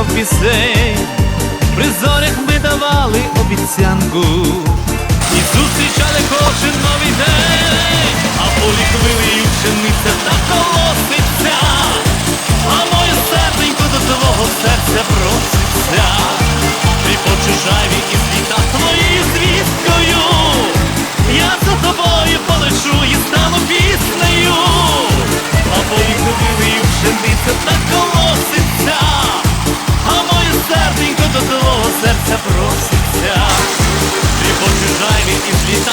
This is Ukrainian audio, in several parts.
наспівував пісень, при зорях ми давали обіцянку. І зустрічали кожен новий день, а полі хвилею пшениця та колоситься, а моє серденько до твого серця проситься, ти почужаві і світа твоєю звісткою, я за тобою полечу і стану піснею, а полі хвилею пшениця та серця проситься. Ти почужай від із літа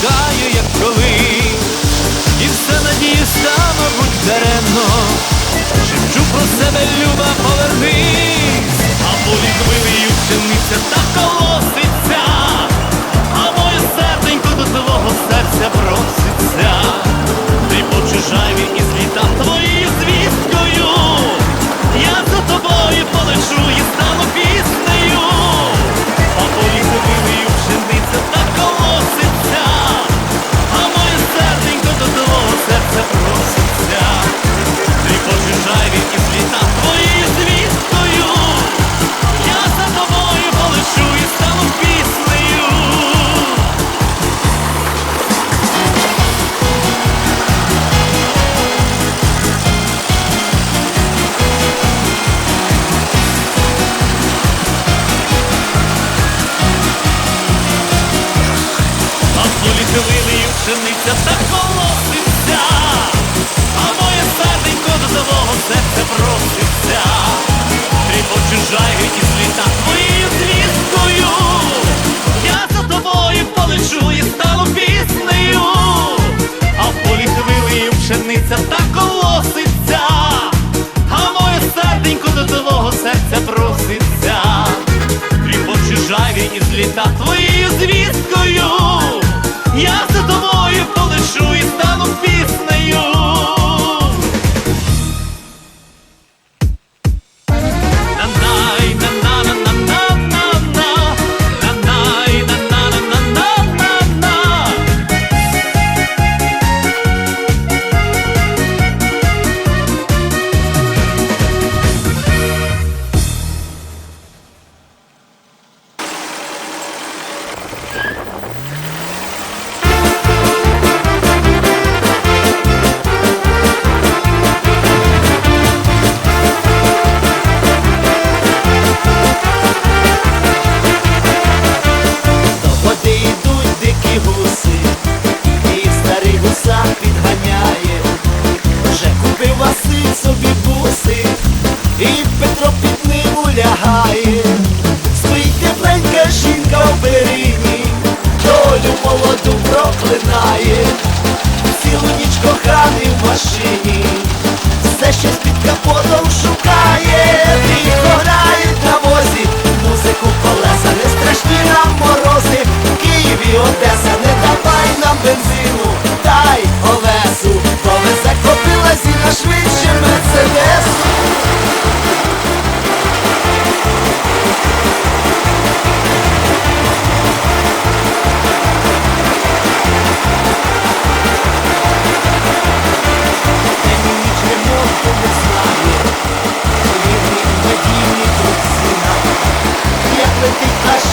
тебе як колись, і все надії стану будь даремно. Шепчу про себе, люба, повернись, а полі хвилею пшениця та колоситься, а моє серденько до твого серця проситься. Ти почужаві і зліта твоєю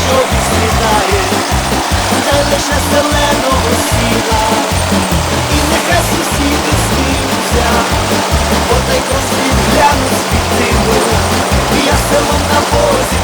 що відсвітає, та лише зеленого сіла, і нехай сусіди сміються, бо та й косвіт глянуть і я селом на возі.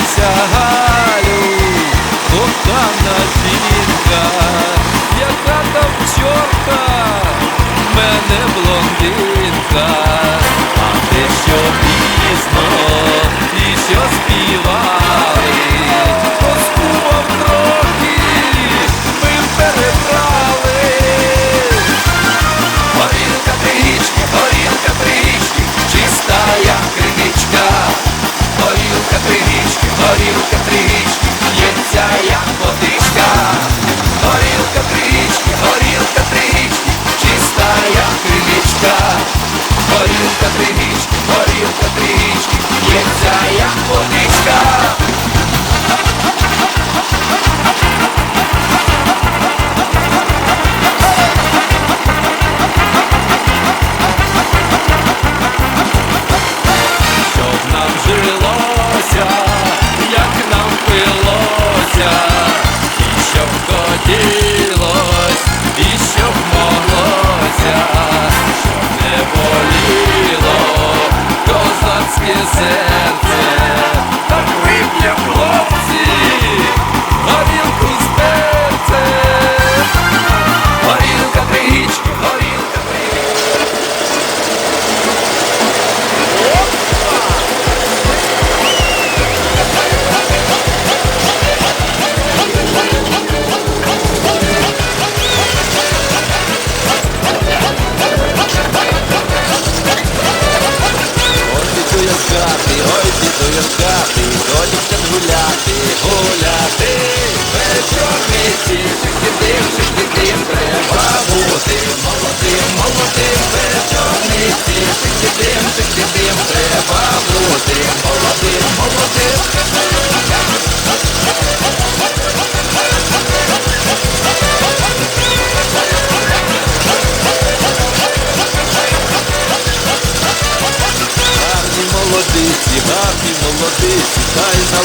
Вася Галю, кохана жінка, яка там чорта, в мене блондинка, а ти що пізно, і що співа. histórias da primeira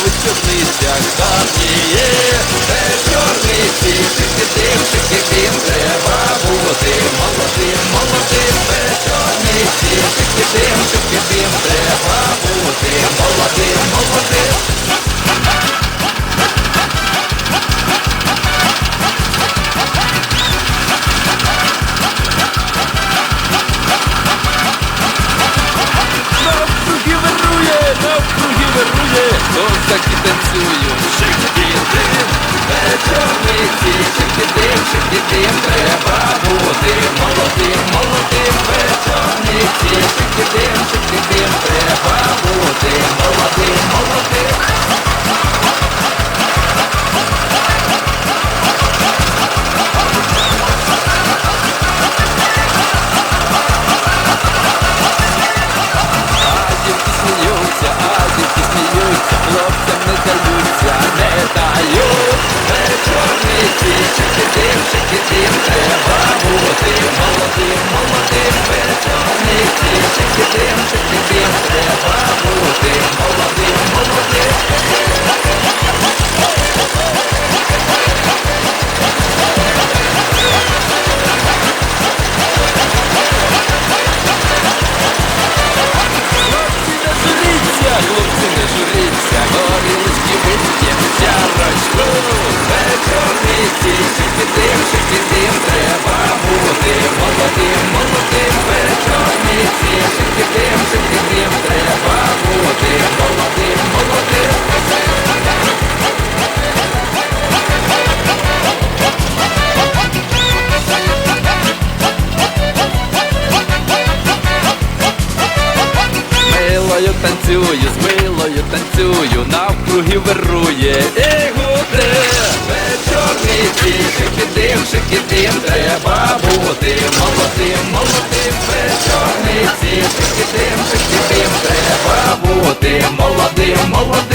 висипнися кам'є, де чорний сік, тим, шики тим, треба бути молодим, молодим, де чорний сік, тим, шики тим, треба бути молодим, молодим. так танцюю. Шик-ді-дим, вечорниці, шик-ді-дим, шик-ді-дим, треба бути молодим, молодим, вечорниці, шик-ді-дим, шик-ді-дим, треба бути молодим, молодим. Молодим, молодим вечорниці, шикидим, шикидим, треба бути молодим, молодим. Танцюю, навкруги вирує і гуде. Вечорниці, шикидим, шикидим, треба бути молодим, молодим. Вечорниці, шикидим, шикидим, треба бути молодим, молодим.